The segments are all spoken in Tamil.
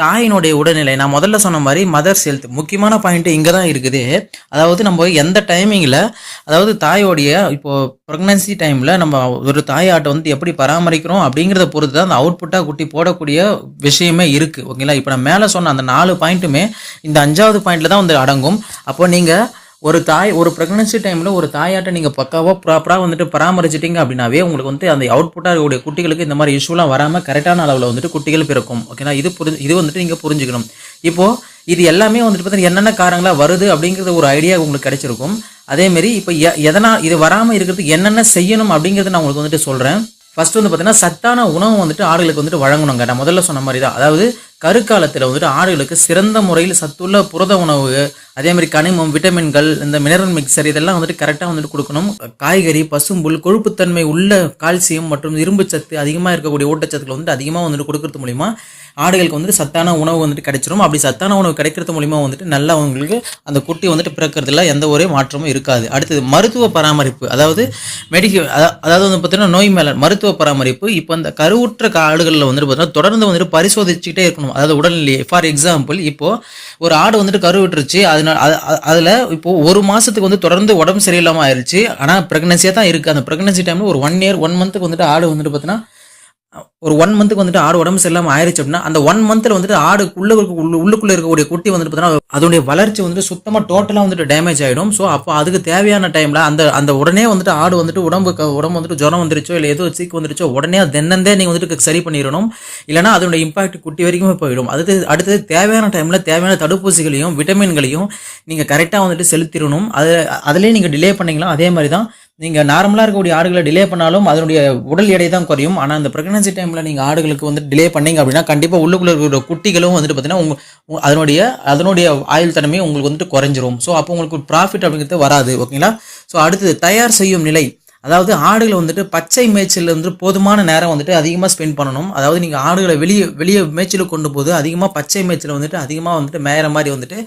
தாயினுடைய உடல்நிலை நான் முதல்ல சொன்ன மாதிரி மதர்ஸ் ஹெல்த் முக்கியமான பாயிண்ட் இங்கே தான் இருக்குது. அதாவது நம்ம எந்த டைமிங்கில் அதாவது தாயோடைய இப்போது ப்ரெக்னன்சி டைமில் நம்ம ஒரு தாயாட்டை வந்து எப்படி பராமரிக்கிறோம் அப்படிங்கிறத பொறுத்து தான் அந்த அவுட்புட்டாக குட்டி போடக்கூடிய விஷயமே இருக்குது ஓகேங்களா? இப்போ நான் மேலே சொன்ன அந்த நாலு பாயிண்ட்டுமே இந்த அஞ்சாவது பாயிண்ட்டில் தான் வந்து அடங்கும். அப்போ நீங்கள் ஒரு தாய் ஒரு ப்ரெக்னன்சி டைமில் ஒரு தாயாட்டை நீங்கள் பக்காவாக ப்ராப்பராக வந்துட்டு பராமரிச்சிட்டிங்க அப்படின்னாவே உங்களுக்கு வந்து அந்த அவுட்புட்டாக இருக்கக்கூடிய குட்டிகளுக்கு இந்த மாதிரி இஷ்யூலாம் வராமல் கரெக்டான அளவில் வந்துட்டு குட்டிகள் பிறக்கும். ஓகேனா இது புரிஞ்சு இது வந்துட்டு நீங்கள் புரிஞ்சுக்கணும். இப்போது இது எல்லாமே வந்துட்டு பார்த்தீங்கன்னா என்னென்ன காரங்களாக வருது அப்படிங்கிறது ஒரு ஐடியா உங்களுக்கு கிடைச்சிருக்கும். அதேமாரி இப்போ எ எதனால் இது வராமல் இருக்கிறதுக்கு என்னென்ன செய்யணும் அப்படிங்கிறத நான் உங்களுக்கு வந்துட்டு சொல்கிறேன் ஃபஸ்ட்டு வந்து பார்த்தீங்கன்னா சத்தான உணவு வந்துட்டு ஆடுகளுக்கு வந்துட்டு வழங்கணுங்க நான் முதல்ல சொன்ன மாதிரி தான் அதாவது கருக்காலத்தில் வந்துட்டு ஆடுகளுக்கு சிறந்த முறையில் சத்துள்ள புரத உணவு அதே மாதிரி கனிமம் விட்டமின்கள் இந்த மினரல் மிக்சர் இதெல்லாம் வந்துட்டு கரெக்டாக வந்துட்டு கொடுக்கணும். காய்கறி பசும்புல் கொழுப்புத்தன்மை உள்ள கால்சியம் மற்றும் இரும்பு சத்து அதிகமாக இருக்கக்கூடிய ஊட்டச்சத்துக்கள் வந்துட்டு அதிகமாக வந்துட்டு கொடுக்கறது மூலிமா ஆடுகளுக்கு வந்துட்டு சத்தான உணவு வந்துட்டு கிடைச்சிரும். அப்படி சத்தான உணவு கிடைக்கிறது மூலிமா வந்துட்டு நல்லா அவங்களுக்கு அந்த குட்டி வந்துட்டு பிறக்கிறதுல எந்த ஒரு மாற்றமும் இருக்காது. அடுத்தது மருத்துவ பராமரிப்பு. அதாவது மெடிக்கல் அதாவது வந்து பார்த்தீங்கன்னா நோய் மேல மருத்துவ பராமரிப்பு. இப்போ இந்த கருவுற்ற ஆடுகளில் வந்துட்டு பார்த்தீங்கன்னா தொடர்ந்து வந்துட்டு பரிசோதிச்சுக்கிட்டே இருக்கணும். அதாவது உடல்நிலையை. ஃபார் எக்ஸாம்பிள் இப்போது ஒரு ஆடு வந்துட்டு கருவிட்டுருச்சு அது- அது- அதில் இப்போது ஒரு மாதத்துக்கு வந்து தொடர்ந்து உடம்பு சரியில்லாமல் ஆயிடுச்சு ஆனால் ப்ரெக்னன்சியாக தான் இருக்குது அந்த ப்ரெக்னன்சி டைமில் ஒரு ஒன் இயர் ஒன் மந்த்துக்கு வந்துட்டு ஆடு வந்துட்டு பார்த்தீங்கன்னா ஒரு ஒன் மந்த்துக்கு வந்துட்டு ஆடு உடம்பு சரியில்லாமல் ஆயிடுச்சு அப்படின்னா அந்த ஒன் மந்த்தில் வந்துட்டு ஆடு இருக்க- உள்ள- இருக்கக்கூடிய குட்டி வந்துட்டு பார்த்தீங்கன்னா அதோடைய வளர்ச்சி வந்துட்டு சுத்தமாக டோட்டலாக வந்துட்டு டேமேஜ் ஆகிடும் ஸோ அப்போ அதுக்கு தேவையான டைமில் அந்த அந்த உடனே வந்துட்டு ஆடு வந்துட்டு உடம்பு உடம்பு வந்துட்டு ஜுரம் வந்துருச்சோ இல்லை ஏதோ சீக்கு வந்துருச்சோ உடனே தென்னந்தே நீங்கள் வந்துட்டு சரி பண்ணிடணும். இல்லைனா அதோட இம்பாக்ட் குட்டி வரைக்குமே போயிடும். அடுத்து அடுத்தது தேவையான டைமில் தேவையான தடுப்பூசிகளையும் விட்டமின்களையும் நீங்கள் கரெக்டாக வந்துட்டு செலுத்திடணும். அது அதுலேயே நீங்கள் டிலே பண்ணீங்களா? அதே மாதிரி தான் நீங்கள் நார்மலாக இருக்கக்கூடிய ஆடுகளை டிலே பண்ணாலும் அதனுடைய உடல் எடை தான் குறையும். ஆனால் அந்த ப்ரெக்னன்சி டைமில் நீங்கள் ஆடுகளுக்கு வந்து டிலே பண்ணீங்க அப்படின்னா கண்டிப்பாக உள்ளுக்குள்ள இருக்கிற குட்டிகளும் வந்துட்டு பார்த்தீங்கன்னா உங்க உங்க- அதனுடைய அதனுடைய ஆயுள் தன்மையும் உங்களுக்கு வந்துட்டு குறைஞ்சிரும். ஸோ அப்போ உங்களுக்கு ப்ராஃபிட் அப்படிங்கிறது வராது ஓகேங்களா ஸோ அடுத்தது தயார் செய்யும் நிலை. அதாவது ஆடுகளை வந்துட்டு பச்சை மேய்ச்சல் வந்து போதுமான நேரம் வந்துட்டு அதிகமாக ஸ்பெண்ட் பண்ணணும். அதாவது நீங்கள் ஆடுகளை வெளியே வெளியே மேய்ச்சலுக்கு கொண்டு போது அதிகமாக பச்சை மேய்ச்சல் வந்துட்டு அதிகமாக வந்துட்டு மேயிற மாதிரி வந்துட்டு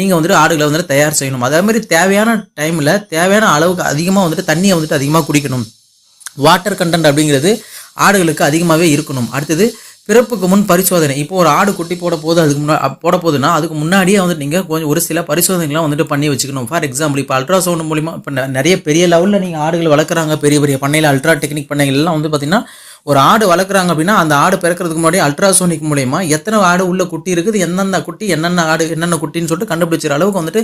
நீங்கள் வந்துட்டு ஆடுகளை வந்துட்டு தயார் செய்யணும். அதே மாதிரி தேவையான டைமில் தேவையான அளவுக்கு அதிகமாக வந்துட்டு தண்ணியை வந்துட்டு அதிகமாக குடிக்கணும். வாட்டர் கண்டென்ட் அப்படிங்கிறது ஆடுகளுக்கு அதிகமாகவே இருக்கணும். அடுத்தது பிறப்புக்கு முன் பரிசோதனை. இப்போ ஒரு ஆடு குட்டி போட போது அதுக்கு முன்னா போட போகுதுன்னா அதுக்கு முன்னாடியே வந்துட்டு நீங்கள் கொஞ்சம் ஒரு சில பரிசோதனைகள்லாம் வந்துட்டு பண்ணி வச்சுக்கணும். ஃபார் எக்ஸாம்பிள் இப்போ அல்ட்ராசவுண்ட் மூலிமா இப்போ நிறைய பெரிய லெவலில் நீங்கள் ஆடுகள் வளர்க்குறாங்க. பெரிய பெரிய பண்ணையில் அல்ட்ரா டெக்னிக் பண்ணைகள்லாம் வந்து பார்த்திங்கன்னா ஒரு ஆடு வளர்க்குறாங்க அப்படின்னா அந்த ஆடு பிறக்கிறதுக்கு முன்னாடி அல்ட்ராசோனிக் மூலயமா எத்தனை ஆடு உள்ள குட்டி இருக்குது எந்தெந்த குட்டி என்னென்ன ஆடு என்னென்ன குட்டின்னு சொல்லிட்டு கண்டுபிடிச்சிற அளவுக்கு வந்துட்டு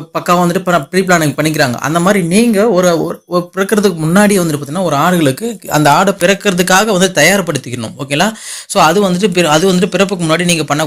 பக்காவாக வந்துட்டு இப்போ ப்ரீ பிளானிங் பண்ணிக்கிறாங்க. அந்த மாதிரி நீங்கள் ஒரு ஒரு- பிறக்கிறதுக்கு முன்னாடி வந்துட்டு பார்த்தீங்கன்னா ஒரு ஆடுகளுக்கு அந்த ஆடை பிறக்கிறதுக்காக வந்து தயார்படுத்திக்கணும். ஓகேங்களா ஸோ அது வந்துட்டு பிற- அது வந்துட்டு பிறப்புக்கு முன்னாடி நீங்கள் பண்ண